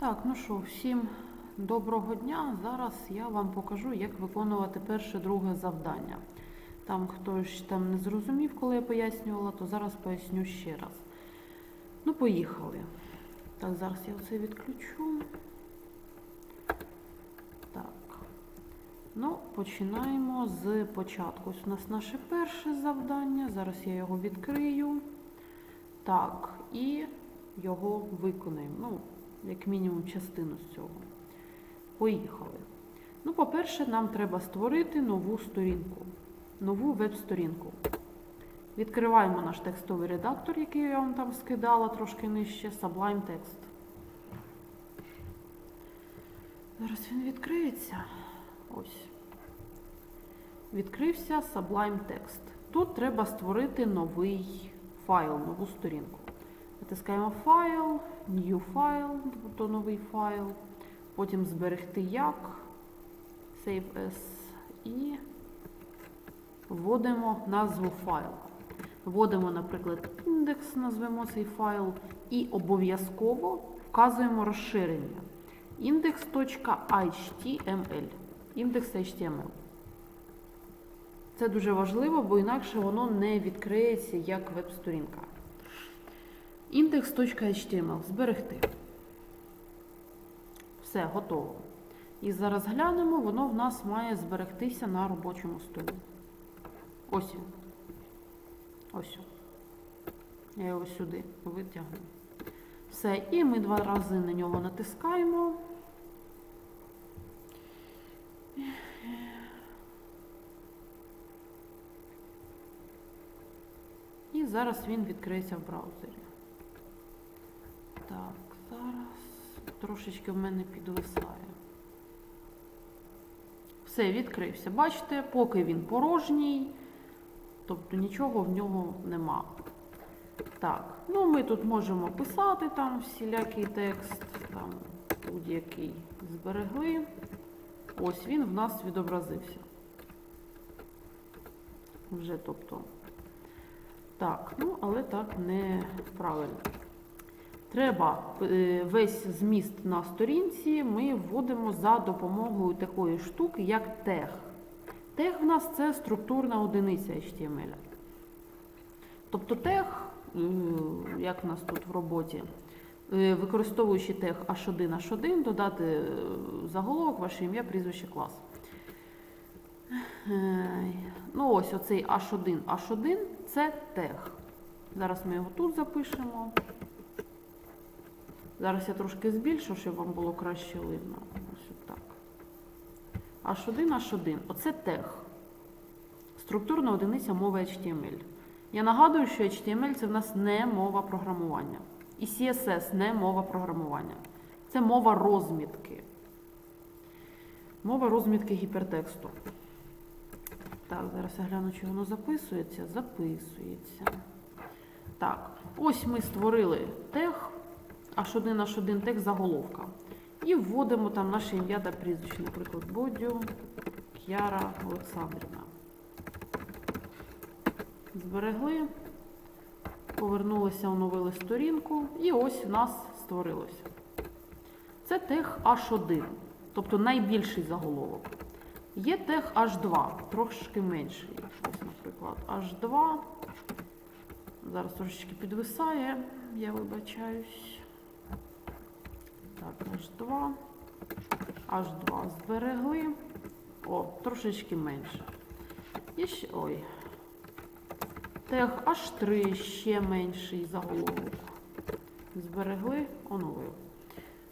Так, ну що, всім доброго дня. Зараз я вам покажу, як виконувати перше, друге завдання. Там хтось там не зрозумів, коли я пояснювала, то зараз поясню ще раз. Ну, поїхали. Так, зараз я оце відключу. Так. Ну, починаємо з початку. Ось у нас наше перше завдання. Зараз я його відкрию. Так, і його виконаємо. Ну, як мінімум, частину з цього. Поїхали. Ну, по-перше, нам треба створити нову сторінку, нову веб-сторінку. Відкриваємо наш текстовий редактор, який я вам там скидала трошки нижче, Sublime Text. Зараз він відкриється. Ось. Відкрився Sublime Text. Тут треба створити новий файл, нову сторінку. Натискаємо файл, New File, тобто новий файл. Потім зберегти як, Save as і вводимо назву файлу. Вводимо, наприклад, індекс, назвемо цей файл, і обов'язково вказуємо розширення. index.html. Індекс HTML. Це дуже важливо, бо інакше воно не відкриється як веб-сторінка. Index.html. Зберегти. Все, готово. І зараз глянемо, воно в нас має зберегтися на робочому столі. Ось він. Ось. Я його сюди витягну. Все, і ми два рази на нього натискаємо. І зараз він відкриється в браузері. Так, зараз трошечки в мене підвисає. Все, відкрився. Бачите, поки він порожній, тобто нічого в нього нема. Так, ну ми тут можемо писати там всілякий текст, там будь-який зберегли. Ось він в нас відобразився. Вже, тобто. Так, ну, але так неправильно. Треба е, весь зміст на сторінці ми вводимо за допомогою такої штуки, як тег. Тег в нас це структурна одиниця HTML. Тобто тег, е, як в нас тут в роботі, е, використовуючи тег H1, H1, додати заголовок, ваше ім'я, прізвище, клас. Ну, ось оцей H1, H1 це тег. Зараз ми його тут запишемо. Зараз я трошки збільшу, щоб вам було краще видно. Ось так. H1, H1. Оце тег. Структурна одиниця мови HTML. Я нагадую, що HTML це в нас не мова програмування. І CSS не мова програмування. Це мова розмітки. Мова розмітки гіпертексту. Так, зараз я гляну, чи воно записується. Записується. Так, ось ми створили тег. H1 H1 тег заголовка. І вводимо там наше ім'я та прізвище, наприклад, Бодю К'яра Олександрівна. Зберегли, повернулися, оновили сторінку, і ось в нас створилося. Це тег H1, тобто найбільший заголовок. Є тег H2, трошки менший. Ось, наприклад, H2. Зараз трошечки підвисає, я вибачаюсь. Так, H2. H2 зберегли. О, трошечки менше. І ще, ой. Тег H3 ще менший заголовок. Зберегли, оновили.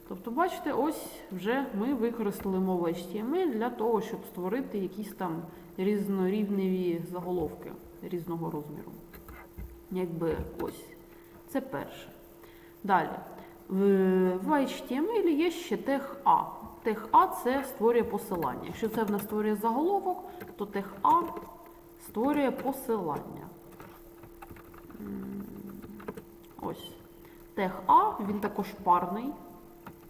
Тобто, бачите, ось вже ми використали мову HTML для того, щоб створити якісь там різнорівневі заголовки різного розміру. Якби ось. Це перше. Далі. В, в HTML є ще тег А. Тег А це створює посилання. Якщо це в нас створює заголовок, то тег А створює посилання. Ось. Тег А, він також парний.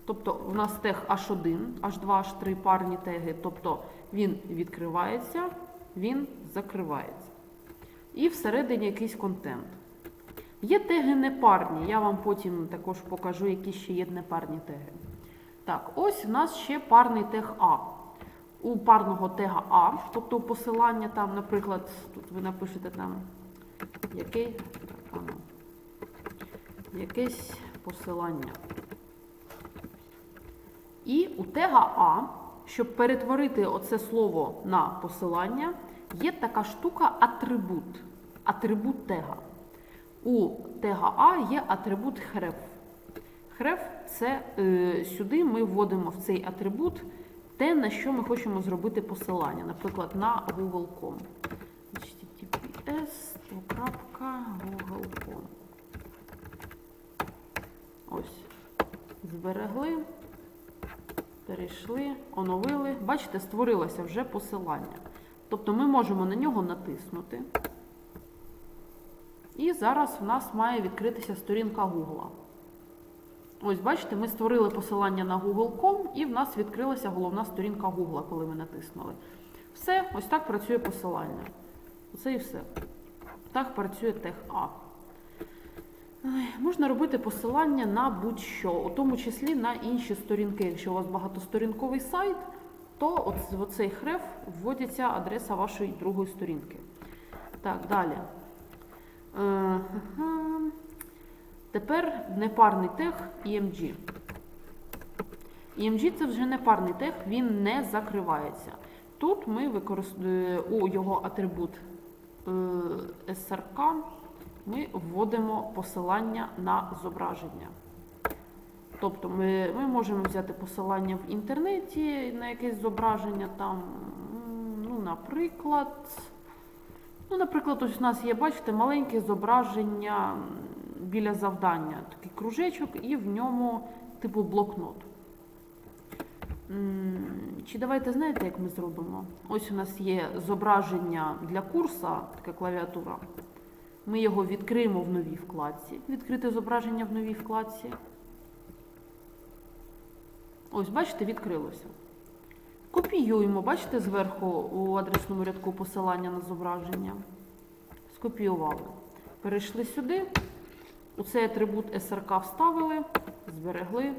Тобто у нас тег H1, H2, H3 парні теги. Тобто він відкривається, він закривається. І всередині якийсь контент. Є теги непарні. Я вам потім також покажу, які ще є непарні теги. Так, ось у нас ще парний тег А. У парного тега А, тобто посилання там, наприклад, тут ви напишете там який, так, якесь посилання. І у тега А, щоб перетворити оце слово на посилання, є така штука атрибут. Атрибут тега. У тега А є атрибут хреф. Хреф це е, сюди ми вводимо в цей атрибут те, на що ми хочемо зробити посилання, наприклад, на google.com. https google.com. Ось. Зберегли, перейшли, оновили. Бачите, створилося вже посилання. Тобто ми можемо на нього натиснути. І зараз в нас має відкритися сторінка Google. Ось, бачите, ми створили посилання на google.com і в нас відкрилася головна сторінка Google, коли ми натиснули. Все, ось так працює посилання. Оце і все. Так працює А. Можна робити посилання на будь-що, у тому числі на інші сторінки. Якщо у вас багатосторінковий сайт, то от в оцей хреф вводиться адреса вашої другої сторінки. Так, далі. Е. Тепер непарний тег EMG. EMG це вже непарний тег, він не закривається. Тут ми використовуємо його атрибут е, SRK ми вводимо посилання на зображення. Тобто ми, ми можемо взяти посилання в інтернеті на якесь зображення там, ну, наприклад, ну, наприклад, ось у нас є, бачите, маленьке зображення біля завдання, такий кружечок, і в ньому типу блокнот. Чи давайте знаєте, як ми зробимо? Ось у нас є зображення для курса, така клавіатура. Ми його відкриємо в новій вкладці. Відкрити зображення в новій вкладці. Ось, бачите, відкрилося. Копіюємо, бачите, зверху у адресному рядку посилання на зображення. Скопіювали. Перейшли сюди. У цей атрибут SRK вставили, зберегли.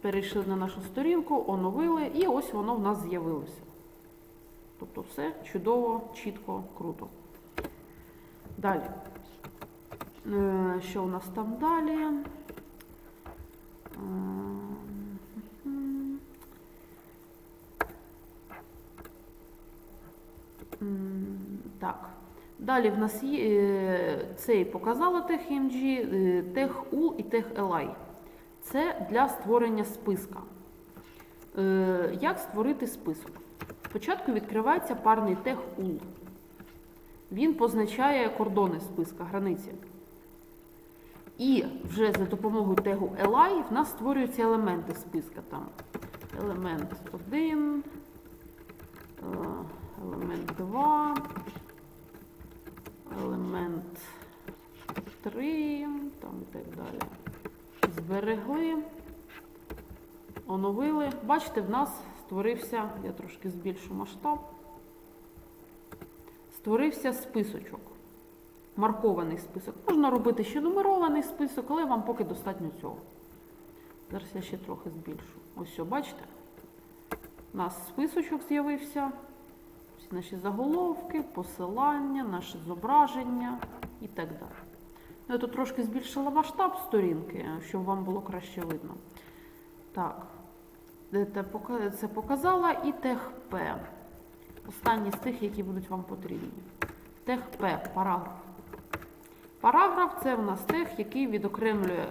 Перейшли на нашу сторінку, оновили, і ось воно в нас з'явилося. Тобто все чудово, чітко, круто. Далі. Е, Що у нас там далі? Так. Далі в нас є е, цей показала EMG, е, UL і тег LI. Це для створення списка. Е, Як створити список? Спочатку відкривається парний тег UL. Він позначає кордони списка, границі. І вже за допомогою тегу LI в нас створюються елементи списка. Там елемент 1, е, елемент 2, елемент 3, там і так далі. Зберегли, оновили. Бачите, в нас створився, я трошки збільшу масштаб, створився списочок. Маркований список. Можна робити ще нумерований список, але вам поки достатньо цього. Зараз я ще трохи збільшу. Ось все, бачите? У нас списочок з'явився. Наші заголовки, посилання, наше зображення і так далі. Ну, Я тут трошки збільшила масштаб сторінки, щоб вам було краще видно. Так, це показала і тег П. Останні з тих, які будуть вам потрібні. Тег П, параграф. Параграф це у нас тег, який відокремлює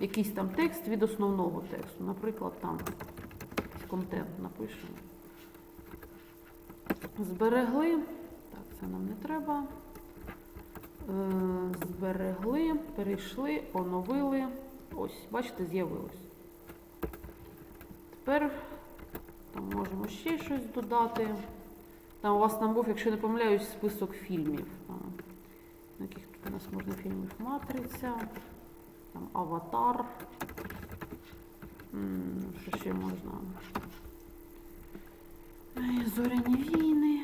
якийсь там текст від основного тексту. Наприклад, там контент напишемо. Зберегли. Так, це нам не треба. Е, Зберегли, перейшли, оновили. Ось, бачите, з'явилось. Тепер там можемо ще щось додати. Там у вас там був, якщо не помиляюсь, список фільмів. Там, яких тут у нас можна фільмів Матриця, там Аватар. Що ще можна? Зоряні війни.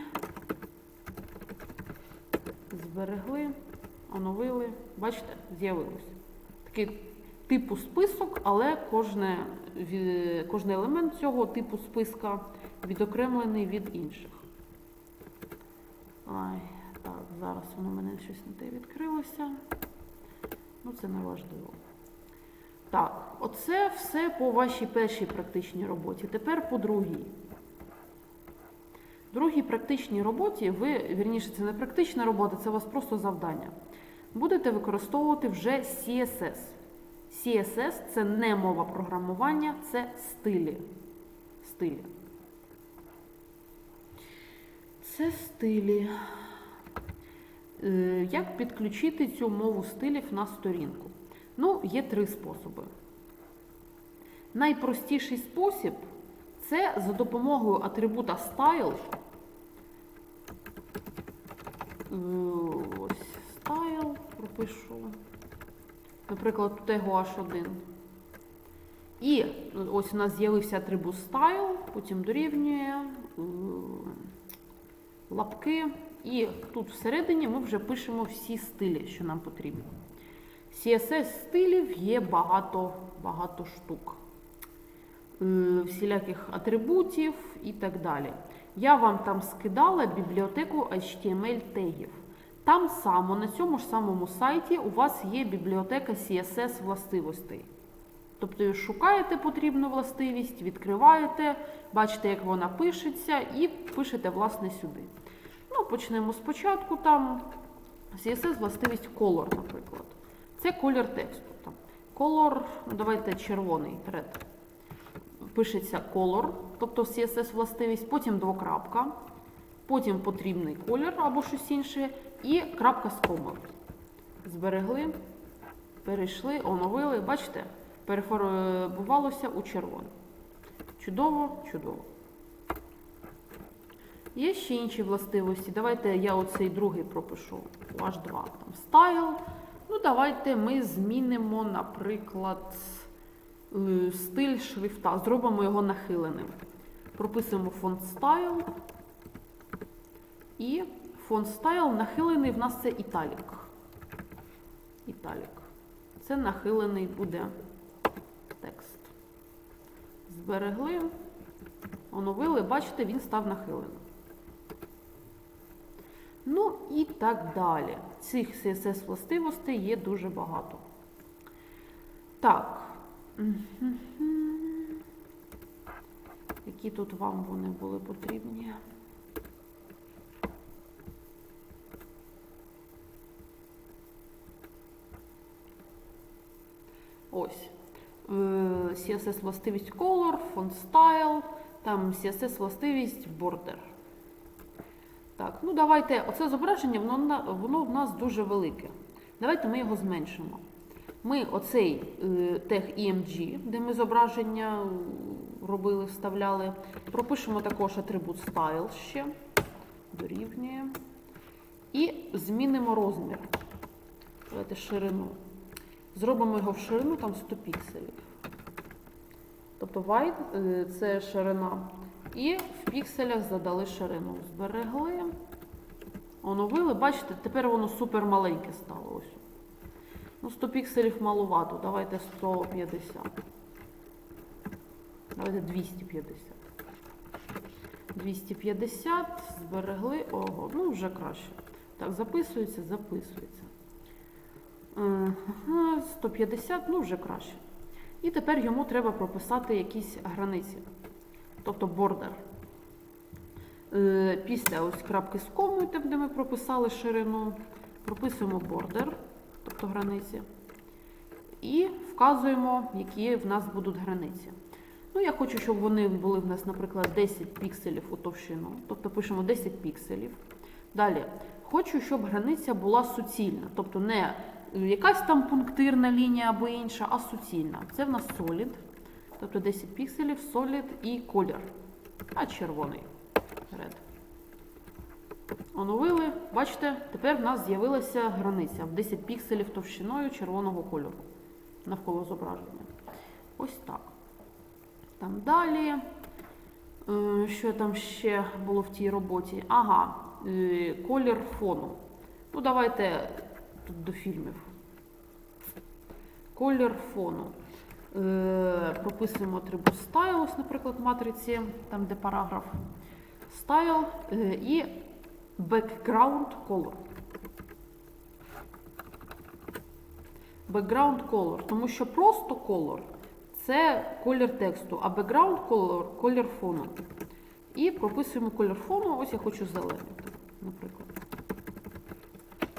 Зберегли, оновили. Бачите, з'явилось. Такий типу список, але кожне, кожний елемент цього типу списка відокремлений від інших. Ай, так, зараз воно мене щось не те відкрилося. Ну, це не важливо. Так, оце все по вашій першій практичній роботі. Тепер по другій. Другій практичній роботі ви, вірніше, це не практична робота, це у вас просто завдання. Будете використовувати вже CSS. CSS це не мова програмування, це стилі. Стилі. Це стилі. Е, Як підключити цю мову стилів на сторінку? Ну, є три способи. Найпростіший спосіб це за допомогою атрибута style. Ось style пропишу. Наприклад, тут його H1. І ось у нас з'явився атрибут style, потім дорівнює е, лапки. І тут всередині ми вже пишемо всі стилі, що нам потрібно. CSS стилів є багато, багато штук, е, всіляких атрибутів і так далі. Я вам там скидала бібліотеку HTML тегів. Там само, на цьому ж самому сайті, у вас є бібліотека CSS властивостей. Тобто ви шукаєте потрібну властивість, відкриваєте, бачите, як вона пишеться, і пишете, власне, сюди. Ну, почнемо спочатку. Там CSS властивість color, наприклад. Це колір тексту. Color, ну, давайте червоний red. Пишеться color, тобто CSS властивість, потім двокрапка, потім потрібний колір або щось інше, і крапка з комою. Зберегли, перейшли, оновили. Бачите, перефарбувалося у червоне. Чудово, чудово. Є ще інші властивості. Давайте я оцей другий пропишу. H2 там стайл. Ну, давайте ми змінимо, наприклад, стиль шрифта. Зробимо його нахиленим. Прописуємо фонд стайл. І фонд стайл нахилений в нас це італік. Італік. Це нахилений буде текст. Зберегли, оновили, бачите, він став нахиленим. Ну і так далі. Цих CSS властивостей є дуже багато. Так. Які тут вам вони були потрібні? Ось. Е, CSS властивість color, font style, там CSS властивість border. Так, ну давайте, оце зображення, воно, воно в нас дуже велике. Давайте ми його зменшимо. Ми оцей е, тег EMG, де ми зображення робили, вставляли, пропишемо також атрибут style ще, дорівнює. І змінимо розмір. Давайте ширину. Зробимо його в ширину, там 100 пікселів. Тобто wide е, це ширина. І в пікселях задали ширину. Зберегли, оновили. Бачите, тепер воно супер маленьке стало. Ось. Ну, 100 пікселів маловато. Давайте 150. Давайте 250. 250, зберегли. Ого, ну вже краще. Так, записується, записується. Е, 150, ну вже краще. І тепер йому треба прописати якісь границі, тобто бордер. Е, Після ось крапки з комою, там, де ми прописали ширину, прописуємо бордер, тобто границі, і вказуємо, які в нас будуть границі. Ну, я хочу, щоб вони були в нас, наприклад, 10 пікселів у товщину, тобто пишемо 10 пікселів. Далі, хочу, щоб границя була суцільна, тобто не якась там пунктирна лінія або інша, а суцільна. Це в нас solid, тобто 10 пікселів, solid і колір. А червоний. Оновили. Бачите, тепер в нас з'явилася границя в 10 пікселів товщиною червоного кольору навколо зображення. Ось так. Там далі. Е, Що там ще було в тій роботі? Ага, е, колір фону. Ну, давайте тут до фільмів. колір фону. Е, прописуємо атрибут style, наприклад, матриці, там де параграф. Style і background color. Background color, тому що просто color це колір тексту, а background color колір фону. І прописуємо колір фону. Ось я хочу зелений, наприклад.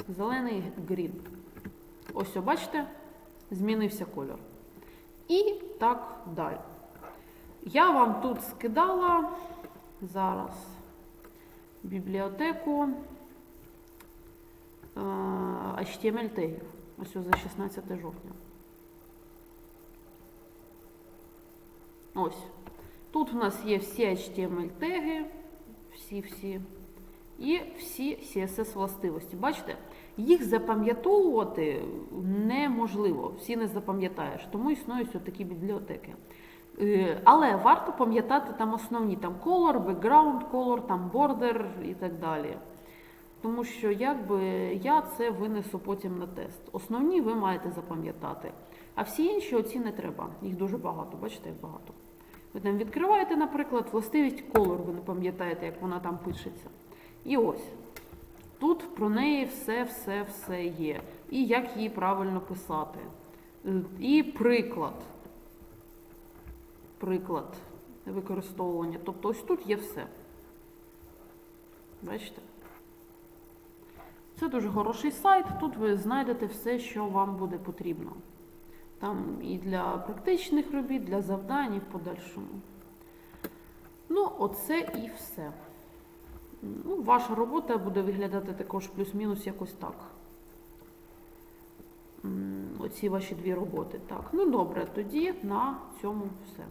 Зелений green. Ось, бачите, змінився кольор. І так далі. Я вам тут скидала зараз бібліотеку е, HTML тегів. Ось за 16 жовтня. Ось. Тут в нас є всі HTML теги, всі-всі, і всі CSS властивості. Бачите, їх запам'ятовувати неможливо, всі не запам'ятаєш, тому існують такі бібліотеки. Е, Але варто пам'ятати там основні там color, background color, там border і так далі. Тому що якби я це винесу потім на тест. Основні ви маєте запам'ятати. А всі інші оці не треба. Їх дуже багато. Бачите, як багато. Ви там відкриваєте, наприклад, властивість color, ви не пам'ятаєте, як вона там пишеться. І ось. Тут про неї все-все-все є. І як її правильно писати. Е, І приклад. Приклад використовування. Тобто ось тут є все. Бачите? Це дуже хороший сайт. Тут ви знайдете все, що вам буде потрібно. Там і для практичних робіт, для завдань, і в подальшому. Ну, оце і все. Ну, ваша робота буде виглядати також плюс-мінус якось так. Оці ваші дві роботи. Так, ну добре, тоді на цьому все.